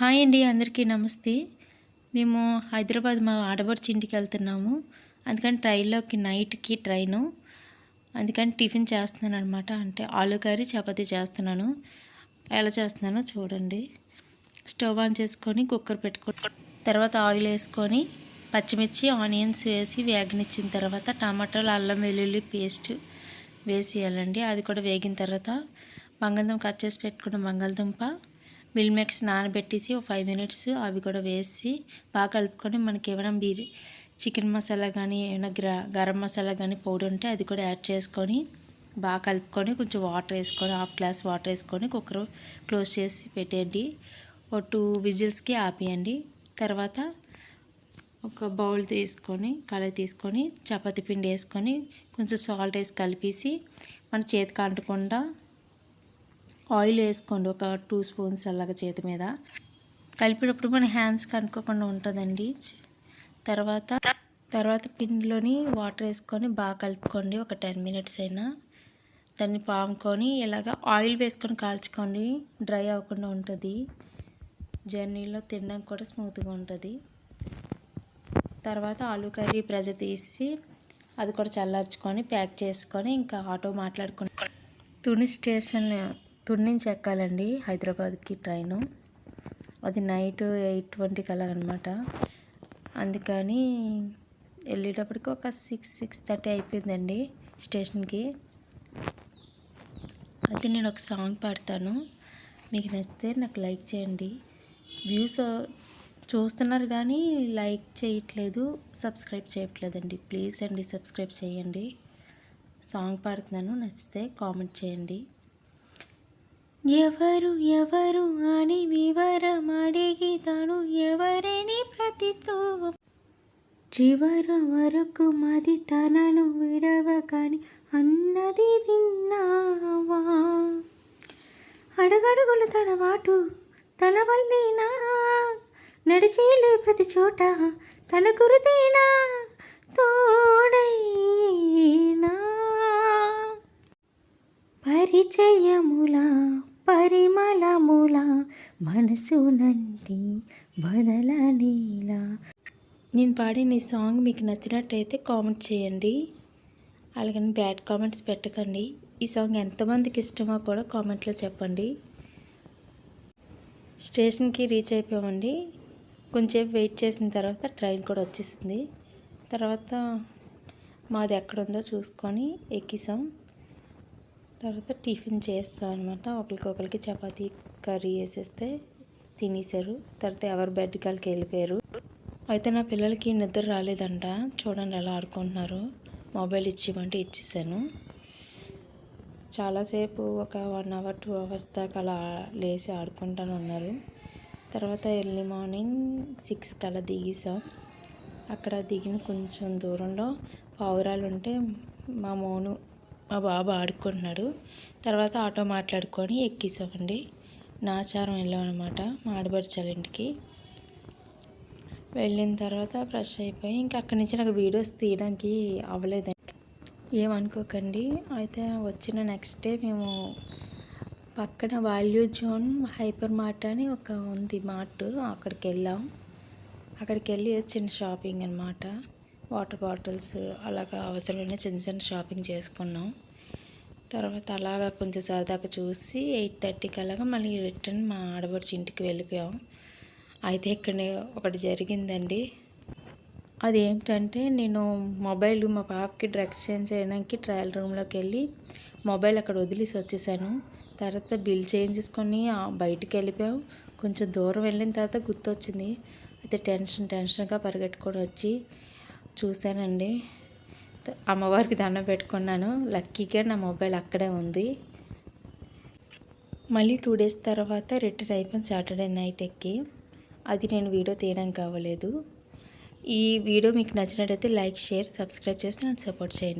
Hi అండి అందరికీ నమస్తే. మేము హైదరాబాద్ మా ఆడబడుచు ఇంటికి వెళ్తున్నాము. అందుకని ట్రైన్లోకి నైట్కి ట్రైను. అందుకని టిఫిన్ చేస్తున్నాను అనమాట అంటే ఆలు కర్రీ చపాతీ చేస్తున్నాను. ఎలా చేస్తున్నానో చూడండి. స్టవ్ ఆన్ చేసుకొని కుక్కర్ పెట్టుకో తర్వాత ఆయిల్ వేసుకొని పచ్చిమిర్చి ఆనియన్స్ వేసి వేగనిచ్చిన తర్వాత టమాటాలు అల్లం వెల్లుల్లి పేస్ట్ వేసేయాలండి. అది కూడా వేగిన తర్వాత బంగాళదుంప కట్ చేసి పెట్టుకున్న బంగాళదుంప మిల్మెక్స్ నానబెట్టేసి ఒక ఫైవ్ మినిట్స్ అవి కూడా వేసి బాగా కలుపుకొని మనకి ఏమైనా బీర్ చికెన్ మసాలా కానీ ఏమైనా గ్రా గరం మసాలా కానీ పౌడర్ ఉంటే అది కూడా యాడ్ చేసుకొని బాగా కలుపుకొని కొంచెం వాటర్ వేసుకొని హాఫ్ గ్లాస్ వాటర్ వేసుకొని కుక్కర్ క్లోజ్ చేసి పెట్టేయండి. ఒక టూ విజిల్స్కి ఆపేయండి. తర్వాత ఒక బౌల్ తీసుకొని కలర్ తీసుకొని చపాతీ పిండి వేసుకొని కొంచెం సాల్ట్ వేసి కలిపేసి మన చేతికి అంటకుండా ఆయిల్ వేసుకోండి ఒక టూ స్పూన్స్ అలాగ చేతి మీద. కలిపినప్పుడు మన హ్యాండ్స్కి అనుకోకుండా ఉంటుందండి. తర్వాత తర్వాత పిండిలోని వాటర్ వేసుకొని బాగా కలుపుకోండి ఒక టెన్ మినిట్స్ అయినా. దాన్ని పాముకొని ఇలాగ ఆయిల్ వేసుకొని కాల్చుకోండి డ్రై అవ్వకుండా ఉంటుంది. జర్నీలో తినడానికి కూడా స్మూత్గా ఉంటుంది. తర్వాత ఆలు కర్రీ ప్రెజర్ తీసి అది కూడా చల్లార్చుకొని ప్యాక్ చేసుకొని ఇంకా ఆటో మాట్లాడుకుని. తుని స్టేషన్ తుని నుంచి ఎక్కాలండి హైదరాబాద్కి ట్రైను. అది నైట్ ఎయిట్ ట్వంటీకి అలాగనమాట అనమాట అందుకని వెళ్ళేటప్పటికి ఒక సిక్స్ సిక్స్ థర్టీ అయిపోయిందండి స్టేషన్కి. అయితే నేను ఒక సాంగ్ పాడతాను. మీకు నచ్చితే నాకు లైక్ చేయండి. వ్యూస్ చూస్తున్నారు కానీ లైక్ చేయట్లేదు సబ్స్క్రైబ్ చేయట్లేదండి. ప్లీజ్ అండి సబ్స్క్రైబ్ చేయండి. సాంగ్ పాడుతున్నాను నచ్చితే కామెంట్ చేయండి. ఎవరు ఎవరు అని వివరం అడిగి తను ఎవరిని ప్రతితో? చివర వరకు మది తనను విడవకని అన్నది విన్నావా? అడుగడుగులు తడవాటు తన వల్లేనా? నడిచేలే ప్రతి చోట తన గురుతేనా? తోడైనా? పరిచయములా మనసు నంటి బదలనీలా నేను పాడిన ఈ సాంగ్ మీకు నచ్చినట్టయితే కామెంట్ చేయండి. అలాగని బ్యాడ్ కామెంట్స్ పెట్టకండి. ఈ సాంగ్ ఎంతమందికి ఇష్టమో కూడా కామెంట్లో చెప్పండి. స్టేషన్కి రీచ్ అయిపోయామండి కొంచెం వెయిట్ చేసిన తర్వాత ట్రైన్ కూడా వచ్చేసింది. తర్వాత మాది ఎక్కడ ఉందో చూసుకొని ఎక్కిసాం. తర్వాత టిఫిన్ చేస్తాం అనమాట ఒకరికొకరికి చపాతీ కర్రీ వేసేస్తే తినేసారు తర్వాత ఎవరు బెడ్ కాలకి వెళ్ళిపోయారు. అయితే నా పిల్లలకి నిద్ర రాలేదంట. చూడండి ఎలా ఆడుకుంటున్నారు. మొబైల్ ఇచ్చిమంటే ఇచ్చేసాను. చాలాసేపు ఒక వన్ అవర్ టూ అవర్స్ దాకా అలా లేచి ఆడుకుంటాను ఉన్నారు తర్వాత ఎర్లీ మార్నింగ్ సిక్స్ కల్లా దిగేసాం అక్కడ దిగిన కొంచెం దూరంలో పావురాలు ఉంటే మా మోను మా బాబు ఆడుకుంటున్నాడు. తర్వాత ఆటో మాట్లాడుకొని ఎక్కేసామండి. నాచారం వెళ్ళాం అనమాట మా ఆడబడిచాల ఇంటికి. వెళ్ళిన తర్వాత ఫ్రెష్ అయిపోయి ఇంకా అక్కడి నుంచి నాకు వీడియోస్ తీయడానికి అవ్వలేదండి. ఏమనుకోకండి. అయితే వచ్చిన నెక్స్ట్ డే మేము పక్కన వాల్యూ జోన్ హైపర్ మార్ట్ అని ఒక ఉంది మార్ట్. అక్కడికి వెళ్ళాం. అక్కడికి వెళ్ళి చిన్న షాపింగ్ అనమాట వాటర్ బాటిల్స్ అలాగా అవసరమైన చిన్న చిన్న షాపింగ్ చేసుకున్నాం. తర్వాత అలాగా కొంచెం సరదాగా చూసి ఎయిట్ థర్టీకి అలాగా మళ్ళీ రిటర్న్ మా ఆడవారి ఇంటికి వెళ్ళిపోయాం. అయితే ఇక్కడ ఒకటి జరిగిందండి. అది ఏమిటంటే నేను మొబైల్ మా పాపకి డ్రెస్ చేంజ్ చేయడానికి ట్రయల్ రూమ్లోకి వెళ్ళి మొబైల్ అక్కడ వదిలేసి వచ్చేసాను. తర్వాత బిల్ చేంజ్ చేసుకొని బయటికి వెళ్ళిపోయాం. కొంచెం దూరం వెళ్ళిన తర్వాత గుర్తొచ్చింది. అయితే టెన్షన్ టెన్షన్గా పరిగెట్టుకొని వచ్చి చూశానండి. అమ్మవారికి దండం పెట్టుకున్నాను. లక్కీగా నా మొబైల్ అక్కడే ఉంది. మళ్ళీ టూ డేస్ తర్వాత రిటర్న్ అయిపోయింది సాటర్డే నైట్ ఎక్కి. అది నేను వీడియో తీయడం కావలేదు. ఈ వీడియో మీకు నచ్చినట్టయితే లైక్ షేర్ సబ్స్క్రైబ్ చేసి నన్ను సపోర్ట్ చేయండి.